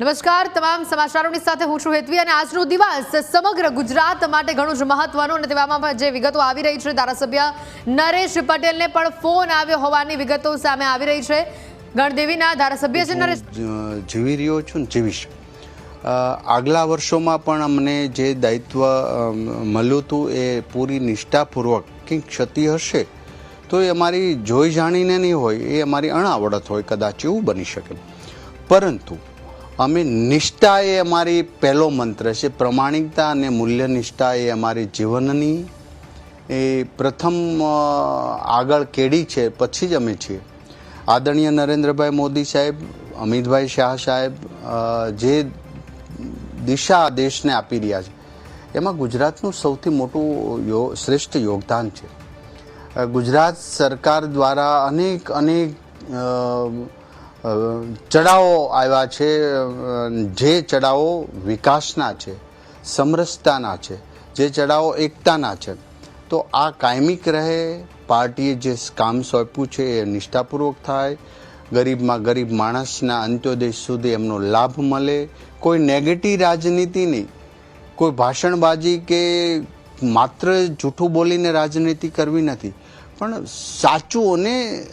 નમસ્કાર તમામ સમાચારોની સાથે હું છું હેતવી અને આજનો દિવસ સમગ્ર ગુજરાત માટે ઘણું જ મહત્વનું અને તેવામાં જે વિગતો આવી રહી છે ધારાસભ્ય નરેશ પટેલને પણ ફોન આવ્યો હોવાની વિગતો સામે આવી રહી છે. ગણદેવીના ધારાસભ્ય છે નરેશ જીવી રહ્યો છું ને જીવીશ. આગલા વર્ષોમાં પણ અમને જે દાયિત્વ મળ્યું હતું એ પૂરી નિષ્ઠાપૂર્વક કંઈક ક્ષતિ હશે તો એ અમારી જોઈ જાણીને નહીં હોય એ અમારી અણાવડત હોય કદાચ એવું બની શકે. પરંતુ અમે નિષ્ઠા એ અમારી પહેલો મંત્ર છે. પ્રમાણિકતા અને મૂલ્ય નિષ્ઠા એ અમારી જીવનની એ પ્રથમ આગળ કેડી છે. પછી જ અમે છીએ. આદરણીય નરેન્દ્રભાઈ મોદી સાહેબ, અમિતભાઈ શાહ સાહેબ જે દિશા દેશને આપી રહ્યા છે. એમાં ગુજરાતનું સૌથી મોટું યો- શ્રેષ્ઠ યોગદાન છે. ગુજરાત સરકાર દ્વારા અનેક અનેક ચડાવો આવ્યા છે જે ચડાવો વિકાસના છે, સમરસતાના છે, જે ચડાવો એકતાના છે. તો આ કાયમિક રહે, પાર્ટીએ જે કામ સોંપ્યું છે એ નિષ્ઠાપૂર્વક થાય, ગરીબમાં ગરીબ માણસના અંત્યોદય સુધી એમનો લાભ મળે. કોઈ નેગેટિવ રાજનીતિ નહીં. કોઈ ભાષણબાજી કે માત્ર જૂઠું બોલીને રાજનીતિ કરવી નથી. પણ સાચું અને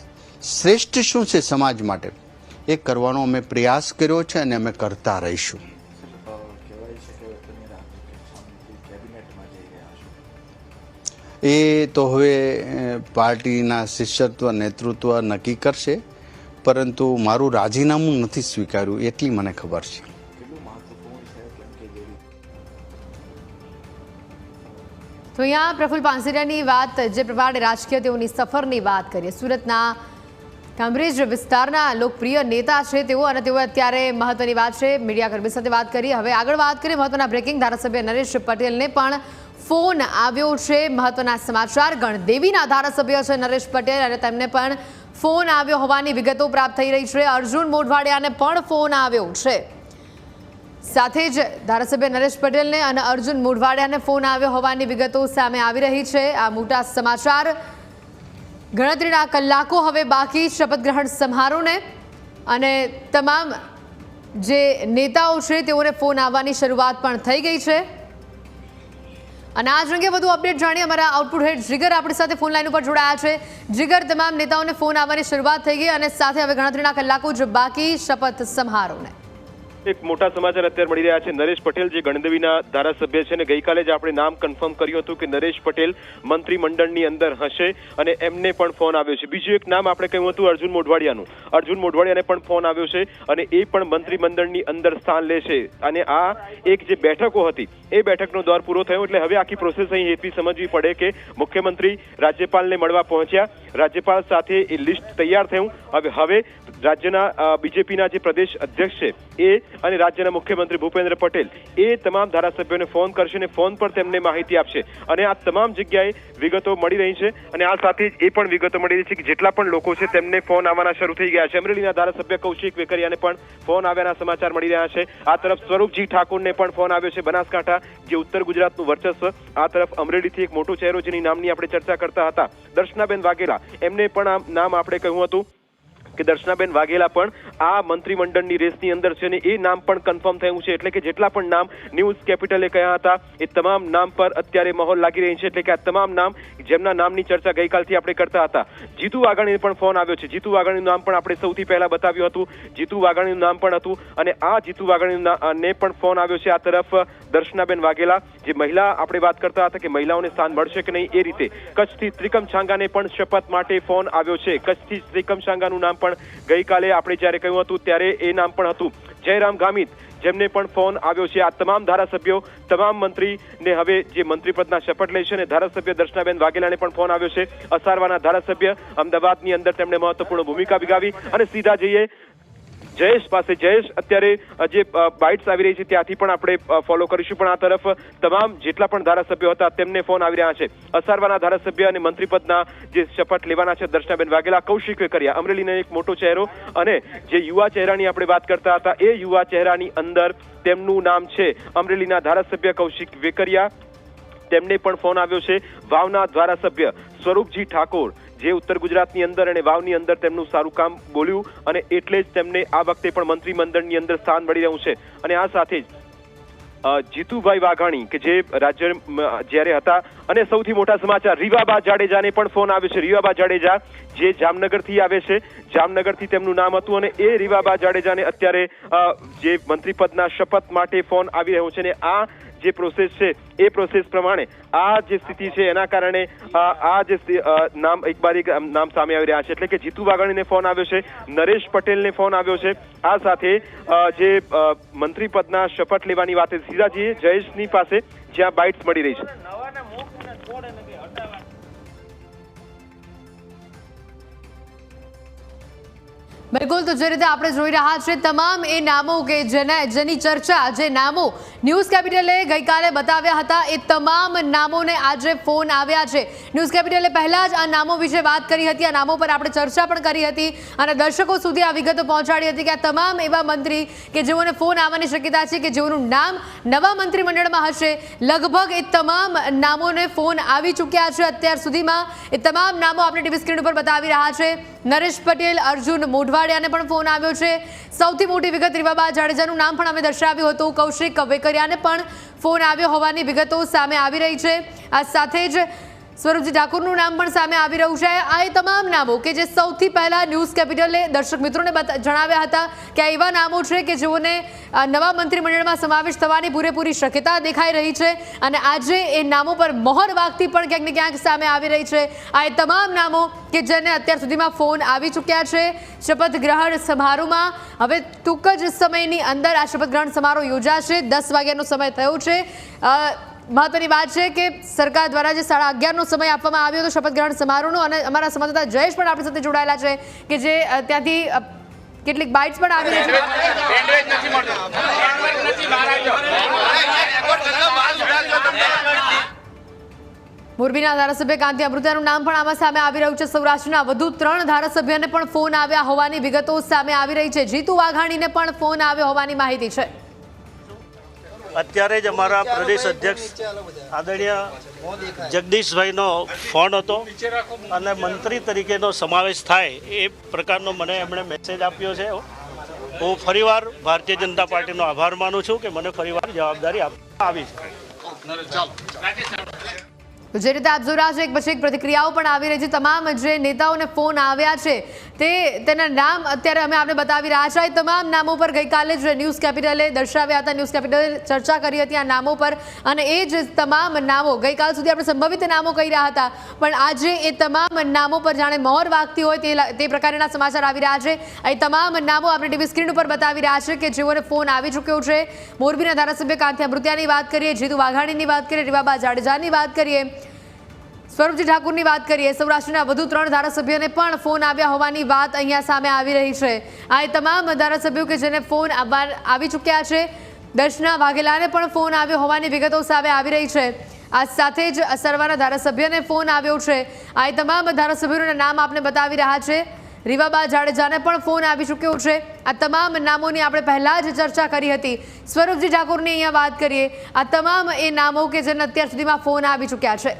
શ્રેષ્ઠ શું છે સમાજ માટે? એ કરવાનો અમે પ્રયાસ કર્યો છે અને અમે કરતા રહીશું. એ તો હવે પાર્ટીના શિષ્યત્વ, નેતૃત્વ નક્કી કરશે, પરંતુ મારું રાજીનામું નથી સ્વીકાર્યું એટલી મને ખબર છે. તો અહીંયા પ્રફુલ પાનસરિયાની વાત, જે પ્રમાણે રાજકીય તેઓની સફરની વાત કરીએ, સુરતના કામરેજ વિસ્તારના લોકપ્રિય નેતા છે તેઓ અને તેઓ અત્યારે મહત્વની વાત છે. મીડિયા કર્મી સાથે વાત કરી. હવે આગળ વાત કરીએ મહત્વના બ્રેકિંગ ધારાસભ્ય નરેશ પટેલને પણ ફોન આવ્યો છે મહત્વના સમાચાર. ગણદેવીના ધારાસભ્ય છે નરેશ પટેલ અને તેમને પણ ફોન આવ્યો હોવાની વિગતો પ્રાપ્ત થઈ રહી છે. અર્જુન મોઢવાડિયાને પણ ફોન આવ્યો છે. સાથે જ ધારાસભ્ય નરેશ પટેલને અને અર્જુન મોઢવાડિયાને ફોન આવ્યો હોવાની વિગતો સામે આવી રહી છે. આ મોટા સમાચાર ગણતરીના કલાકો હવે બાકી શપથ ગ્રહણ સમારોહને અને તમામ જે નેતાઓ છે તેઓને ફોન આવવાની શરૂઆત પણ થઈ ગઈ છે. અને આજ અંગે વધુ અપડેટ જાણીએ અમારા આઉટપુટ હેડ જીગર આપણી સાથે ફોન લાઈન ઉપર જોડાયા છે. જીગર, તમામ નેતાઓને ફોન આવવાની શરૂઆત થઈ ગઈ અને સાથે હવે ગણતરીના કલાકો જ બાકી શપથ સમારોહને. એક મોટા સમાચાર અત્યારે મળી રહ્યા છે. નરેશ પટેલ જે ગણદેવીના ધારાસભ્ય છે અને ગઈકાલે જ આપણે નામ કન્ફર્મ કર્યું હતું કે નરેશ પટેલ મંત્રીમંડળની અંદર હશે અને એમને પણ ફોન આવ્યો છે. બીજું એક નામ આપણે કહ્યું હતું અર્જુન મોઢવાડિયાનું. અર્જુન મોઢવાડિયાને પણ ફોન આવ્યો છે અને એ પણ મંત્રીમંડળની અંદર સ્થાન લેશે. અને આ એક જે બેઠકો હતી, એ બેઠકનો દોર પૂરો થયો એટલે હવે આખી પ્રોસેસ અહીં એટલી સમજવી પડે કે મુખ્યમંત્રી રાજ્યપાલને મળવા પહોંચ્યા. રાજ્યપાલ સાથે એ લિસ્ટ તૈયાર થયું. હવે હવે રાજ્યના બીજેપીના જે પ્રદેશ અધ્યક્ષ છે, એ અને રાજ્યના મુખ્યમંત્રી ભૂપેન્દ્ર પટેલ એ તમામ ધારાસભ્યોને ફોન કરશે અને ફોન પર તેમને માહિતી આપશે. અને આ તમામ જગ્યાએ વિગતો મળી રહી છે અને આ સાથે જ એ પણ વિગતો મળી રહી છે કે જેટલા પણ લોકો છે તેમને ફોન આવવાના શરૂ થઈ ગયા છે. અમરેલીના ધારાસભ્ય કૌશિક વેકરિયાને પણ ફોન આવ્યાના સમાચાર મળી રહ્યા છે. આ તરફ સ્વરૂપજી ઠાકોરને પણ ફોન આવ્યો છે બનાસકાંઠા, જે ઉત્તર ગુજરાતનું વર્ચસ્વ. આ તરફ અમરેલીથી એક મોટો ચહેરો જેની નામની આપણે ચર્ચા કરતા હતા. દર્શનાબેન વાઘેલા, એમને પણ આ નામ આપણે કહ્યું હતું. કે દર્શનાબેન વાઘેલા પણ આ મંત્રીમંડળની રેસની અંદર છે અને એ નામ પણ કન્ફર્મ થયું છે. એટલે કે જેટલા પણ નામ ન્યૂઝ કેપિટલે કહ્યા હતા, એ તમામ નામ પર અત્યારે માહોલ લાગી રહી છે. એટલે કે આ તમામ નામ જેમના નામની ચર્ચા ગઈકાલથી આપણે કરતા હતા. જીતુ વાઘાણીને પણ ફોન આવ્યો છે. જીતુ વાઘાણીનું નામ પણ આપણે સૌથી પહેલા બતાવ્યું હતું. જીતુ વાઘાણીનું નામ પણ હતું અને આ જીતુ વાઘાણી ને પણ ફોન આવ્યો છે આ તરફ દર્શનાબેન વાઘેલા. જે મહિલા આપણે વાત કરતા હતા કે મહિલાઓને સ્થાન મળશે કે નહીં એ રીતે કચ્છથી ત્રિકમ છાંગાને પણ શપથ માટે ફોન આવ્યો છે. કચ્છથી ત્રિકમ છાંગાનું નામ પણ ગઈકાલે આપણે જ્યારે કહ્યું હતું, ત્યારે એ નામ પણ હતું જયરામ ગામિત, જેમને પણ ફોન આવ્યો છે. આ તમામ ધારાસભ્યો, તમામ મંત્રીને હવે જે મંત્રીપદના શપથ લેશે અને ધારાસભ્ય દર્શનાબેન વાઘેલાને પણ ફોન આવ્યો છે. અસારવાના ધારાસભ્ય અમદાવાદની અંદર તેમણે મહત્વપૂર્ણ ભૂમિકા બજાવી અને સીધા જઈએ જયેશ પાસે જયેશ, અત્યારે જે બાઇટ્સ આવી રહી છે ત્યાંથી પણ આપણે ફોલો કરીશું. પણ આ તરફ તમામ જેટલા પણ ધારાસભ્યો હતા તેમને ફોન આવી રહ્યા છે. અસારવાના ધારાસભ્ય અને મંત્રીપદના જે શપથ લેવાના છે દર્શનાબેન વાઘેલા, કૌશિક વેકરિયા અમરેલીનો એક મોટો ચહેરો અને જે યુવા ચહેરાની આપણે વાત કરતા હતા, એ યુવા ચહેરાની અંદર તેમનું નામ છે અમરેલીના ધારાસભ્ય કૌશિક વેકરિયા. તેમને પણ ફોન આવ્યો છે. વાવના ધારાસભ્ય સ્વરૂપજી ઠાકોર જે ઉત્તર ગુજરાતની અંદર અને વાવની અંદર તેમનું સારું કામ બોલ્યું અને એટલે જ તેમને આ વખતે પણ મંત્રીમંડળની અંદર સ્થાન મળી રહ્યું છે. અને આ સાથે જ જીતુભાઈ વાઘાણી કે જે રાજ્ય જ્યારે હતા અને સૌથી મોટા સમાચાર, રીવાબા જાડેજાને પણ ફોન આવ્યો છે. રીવાબા જાડેજા જે જામનગરથી આવે છે, જામનગરથી તેમનું નામ હતું અને એ રીવાબા જાડેજાને અત્યારે જે મંત્રીપદના શપથ માટે ફોન આવી રહ્યો છે અને આ જે પ્રોસેસ છે, એ પ્રોસેસ પ્રમાણે આ જે સ્થિતિ છે, એના કારણે આ જે નામ એક બાર એક નામ સામે આવી રહ્યા છે. એટલે કે જીતુ વાઘાણીને ફોન આવ્યો છે, નરેશ પટેલને ફોન આવ્યો છે. આ સાથે જે મંત્રી પદના શપથ લેવાની વાત છે સીધા જયેશની પાસે જ્યાં બાઇટ્સ મળી રહી છે. બિલકુલ, તો જે રીતે આપણે જોઈ રહ્યા છે તમામ એ નામો કે જેને જેની ચર્ચા, જે નામો ન્યૂઝ કેપિટલે ગઈકાલે બતાવ્યા હતા એ તમામ નામોને આજે ફોન આવ્યા છે. ન્યૂઝ કેપિટલે પહેલા જ આ નામો વિશે વાત કરી હતી, આ નામો પર આપણે ચર્ચા પણ કરી હતી અને દર્શકો સુધી આ વિગતો પહોંચાડી હતી કે આ તમામ એવા મંત્રી કે જેઓને ફોન આવવાની શક્યતા છે કે જેઓનું નામ નવા મંત્રીમંડળમાં હશે, લગભગ એ તમામ નામોને ફોન આવી ચૂક્યા છે. અત્યાર સુધીમાં એ તમામ નામો આપણે ટીવી સ્ક્રીન ઉપર બતાવી રહ્યા છે. નરેશ પટેલ, અર્જુન મોઢવાડિયાને પણ ફોન આવ્યો છે. સૌથી મોટી વિગત રીવાબા જાડેજાનું નામ પણ અમે દર્શાવ્યું હતું, કૌશિક વેકરિયાને પણ ફોન આવ્યો હોવાની વિગતો સામે આવી રહી છે. આ સાથે જ સ્વરૂપજી ઠાકુરનું નામ પણ સામે આવી રહ્યું છે. આ એ તમામ નામો કે જે સૌથી પહેલા ન્યૂઝ કેપિટલે દર્શક મિત્રોને જણાવ્યા હતા કે આ એવા નામો છે કે જેઓને નવા મંત્રીમંડળમાં સમાવેશ થવાની પૂરેપૂરી શક્યતા દેખાઈ રહી છે અને આજે એ નામો પર મહોર વાગતી પણ ક્યાંક ને ક્યાંક સામે આવી રહી છે. આ એ તમામ નામો કે જેને અત્યાર સુધીમાં ફોન આવી ચૂક્યા છે શપથ ગ્રહણ સમારોહમાં. હવે ટૂંક જ સમયની અંદર આ શપથ ગ્રહણ સમારોહ યોજાશે. દસ વાગ્યાનો સમય થયો છે. મહત્વની વાત છે કે સરકાર દ્વારા જે સાડા અગિયારનો સમય આપવામાં આવ્યો હતો શપથ ગ્રહણ સમારોહનો અને અમારા સંવાદદાતા જયેશ પણ આપણી સાથે જોડાયેલા છે કે જે ત્યાંથી કેટલીક બાઇટ્સ પણ આવી રહી છે. મોરબીના ધારાસભ્ય કાંતિ અમૃતાનું નામ પણ આમાં સામે આવી રહ્યું છે. સૌરાષ્ટ્રના વધુ ત્રણ ધારાસભ્યને પણ ફોન આવ્યા હોવાની વિગતો સામે આવી રહી છે. જીતુ વાઘાણીને પણ ફોન આવ્યો હોવાની માહિતી છે. અત્યારે જ અમારા પ્રદેશ અધ્યક્ષ આદરણીય જગદીશભાઈનો ફોન હતો અને મંત્રી તરીકેનો સમાવેશ થાય એ પ્રકારનો મને એમણે મેસેજ આપ્યો છે. હું ફરીવાર ભારતીય જનતા પાર્ટીનો આભાર માનું છું કે મને ફરીવાર જવાબદારી આપવામાં આવી છે. જે રીતે આપ જોઈ રહ્યા છો એક પછી એક પ્રતિક્રિયાઓ પણ આવી રહી છે. તમામ જે નેતાઓને ફોન આવ્યા છે તે તેના નામ અત્યારે અમે આપને બતાવી રહ્યા છે એ તમામ નામો પર ગઈકાલે જ ન્યૂઝ કેપિટલે દર્શાવ્યા હતા. ન્યૂઝ કેપિટલે ચર્ચા કરી હતી આ નામો પર અને એ જ તમામ નામો ગઈકાલ સુધી આપણે સંભવિત નામો કહી રહ્યા હતા. પણ આજે એ તમામ નામો પર જાણે મોર વાગતી હોય તે પ્રકારના સમાચાર આવી રહ્યા છે. એ તમામ નામો આપણે ટીવી સ્ક્રીન ઉપર બતાવી રહ્યા છે કે જેઓને ફોન આવી ચૂક્યો છે. મોરબીના ધારાસભ્ય કાંતિયા મૃત્યાની વાત કરીએ, જીતુ વાઘાણીની વાત કરીએ, રીવાબા જાડેજાની વાત કરીએ. સ્વરૂપજી ઠાકુરની વાત કરીએ, સૌરાષ્ટ્રના વધુ ત્રણ ધારાસભ્યોને પણ ફોન આવ્યા હોવાની વાત અહીંયા સામે આવી રહી છે. આ તમામ ધારાસભ્યો કે જેને ફોન આવી ચૂક્યા છે, દર્શના વાઘેલાને પણ ફોન આવ્યો હોવાની વિગતો સામે આવી રહી છે. આ સાથે જ અસરવાના ધારાસભ્યને ફોન આવ્યો છે. આ તમામ ધારાસભ્યોના નામ આપને બતાવી રહ્યા છે. રીવાબા જાડેજાને પણ ફોન આવી ચૂક્યો છે. આ તમામ નામોની આપણે પહેલાં જ ચર્ચા કરી હતી. સ્વરૂપજી ઠાકુરની અહીંયા વાત કરીએ. આ તમામ એ નામો કે જેને અત્યાર સુધીમાં ફોન આવી ચૂક્યા છે.